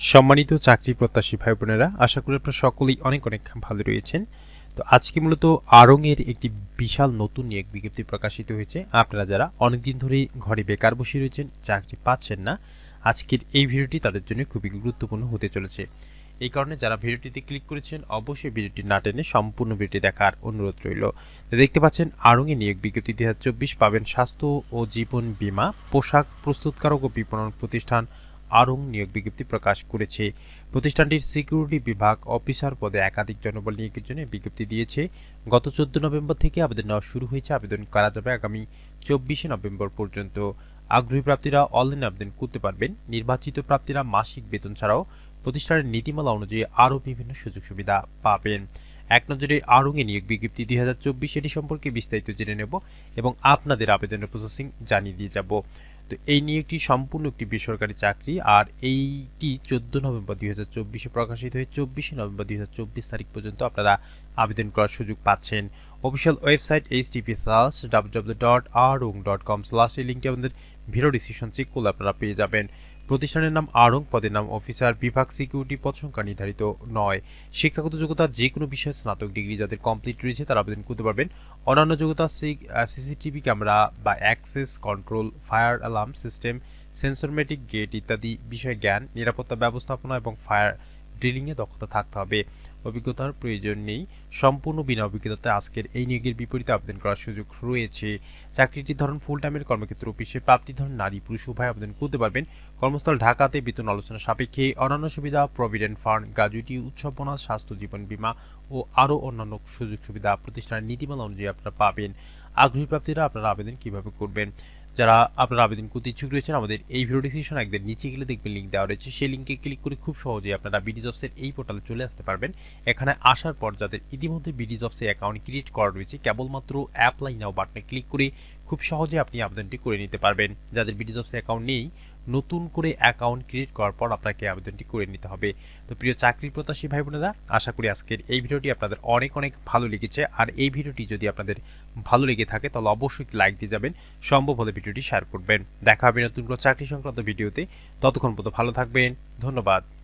সম্মানিত চাকরি প্রত্যাশী ভাই বোনেরা আশা করি আপনারা সকলেই অনেক অনেক ভালো রয়েছেন। তো আজকে মূলত আড়ংয়ের একটি বিশাল নতুন নিয়োগ বিজ্ঞপ্তি প্রকাশিত হয়েছে। আপনারা যারা অনেকদিন ধরেই ঘরে বেকার বসে রয়েছেন, চাকরি পাচ্ছেন না, আজকের এই ভিডিওটি তাদের জন্য খুবই গুরুত্বপূর্ণ হতে চলেছে। এই কারণে যারা ভিডিওটিতে ক্লিক করেছেন, অবশ্যই ভিডিওটি না টেনে সম্পূর্ণ ভিডিওটি দেখার অনুরোধ রইল। দেখতে পাচ্ছেন আড়ংয়ে নিয়োগ বিজ্ঞপ্তি দুই হাজার চব্বিশ পাবেন স্বাস্থ্য ও জীবন বীমা, পোশাক প্রস্তুতকারক ও বিপণন প্রতিষ্ঠান আরং নিয়োগ বিজ্ঞপ্তি প্রকাশ করেছে। প্রতিষ্ঠানটির সিকিউরিটি বিভাগ অফিসার পদে একাধিক জনবল নিয়োগের জন্য বিজ্ঞপ্তি দিয়েছে। গত চোদ্দ নভেম্বর থেকে আবেদন নেওয়া শুরু হয়েছে। আবেদন করা যাবে আগামী চব্বিশে নভেম্বর পর্যন্ত। আগ্রহী প্রার্থীরা অনলাইনে আবেদন করতে পারবেন। নির্বাচিত প্রার্থীরা মাসিক বেতন ছাড়াও প্রতিষ্ঠানের নীতিমালা অনুযায়ী আরও বিভিন্ন সুযোগ সুবিধা পাবেন। এক নজরে আরঙে নিয়োগ বিজ্ঞপ্তি দুই হাজার চব্বিশ এটি সম্পর্কে বিস্তারিত জেনে নেব এবং আপনাদের আবেদনের প্রসেসিং জানিয়ে দিয়ে যাব। তো এই নিয়ে একটি সম্পূর্ণ একটি বেসরকারি চাকরি, আর এইটি চোদ্দ নভেম্বর দুই হাজার চব্বিশে প্রকাশিত হয়ে চব্বিশে নভেম্বর দুই হাজার চব্বিশ তারিখ পর্যন্ত আপনারা আবেদন করার সুযোগ পাচ্ছেন। Official website H TP slash W W dot R dot com slash এই লিঙ্কটি আমাদের ভিডিও ডিসিশন চেক করলে আপনারা পেয়ে যাবেন। প্রতিষ্ঠানের নাম আরং, পদের নাম অফিসার বিভাগ সিকিউরিটি পদ সংখ্যা নির্ধারিত নয়। শিক্ষাগত যোগ্যতা যে কোনো বিষয়ে স্নাতক ডিগ্রি যাদের কমপ্লিট রয়েছে, তারা আবেদন করতে পারবেন। অন্যান্য যোগ্যতা সিসিটিভি ক্যামেরা বা access control fire alarm system Sensormatic gate ইত্যাদি বিষয়ে জ্ঞান, নিরাপত্তা ব্যবস্থাপনা এবং ফায়ার ড্রিলিংয়ে দক্ষতা থাকতে হবে। অভিজ্ঞতার প্রয়োজন নেই। সম্পূর্ণ বিনা অভিজ্ঞতাতে আজকের এই নিয়োগের বিপরীতে আবেদন করার সুযোগ রয়েছে। চাকরিটির ধরন ফুল টাইমের কর্মক্ষেত্র অফিসে প্রাপ্তির ধরন নারী পুরুষ উভয় আবেদন করতে পারবেন। কর্মস্থল ঢাকাতে বেতন আলোচনা সাপেক্ষে অন্যান্য সুবিধা প্রভিডেন্ট ফান্ড গ্রাজুইটি উৎসব স্বাস্থ্য জীবন বীমা ও আরও অন্যান্য সুযোগ সুবিধা প্রতিষ্ঠানের নীতিমালা অনুযায়ী আপনারা পাবেন। আগ্রহী প্রাপ্তিরা আপনারা আবেদন কীভাবে করবেন? যারা আপনারা আবেদন করতে ইচ্ছুক রয়েছেন, আমাদের এই ভিডিও ডিসক্রিপশন একদের নিচে গেলে দেখবেন লিঙ্ক দেওয়া রয়েছে। সেই লিঙ্কে ক্লিক করে খুব সহজেই আপনারা বিডি জবসের এই পোর্টালে চলে আসতে পারবেন। এখানে আসার পর যাদের ইতিমধ্যে বিডি জবসে অ্যাকাউন্ট ক্রিয়েট করা রয়েছে, কেবলমাত্র অ্যাপ্লাই নাও বাটনে ক্লিক করে খুব সহজে আপনি আবেদনটি করে নিতে পারবেন। যাদের বিডি জবসে অ্যাকাউন্ট নেই নতুন করে অ্যাকাউন্ট ক্রিয়েট করার পর আপনাকে আবেদনটি করে নিতে হবে। তো প্রিয় চাকরি প্রত্যাশী ভাই বোনেরা আশা করি আজকের এই ভিডিওটি আপনাদের অনেক অনেক ভালো লেগেছে। আর এই ভিডিওটি যদি আপনাদের ভালো লেগে থাকে, তাহলে অবশ্যই লাইক দিয়ে যাবেন। সম্ভব হলে ভিডিওটি শেয়ার করবেন। দেখা হবে নতুন কোনো চাকরি সংক্রান্ত ভিডিওতে। ততক্ষণ পর্যন্ত ভালো থাকবেন। ধন্যবাদ।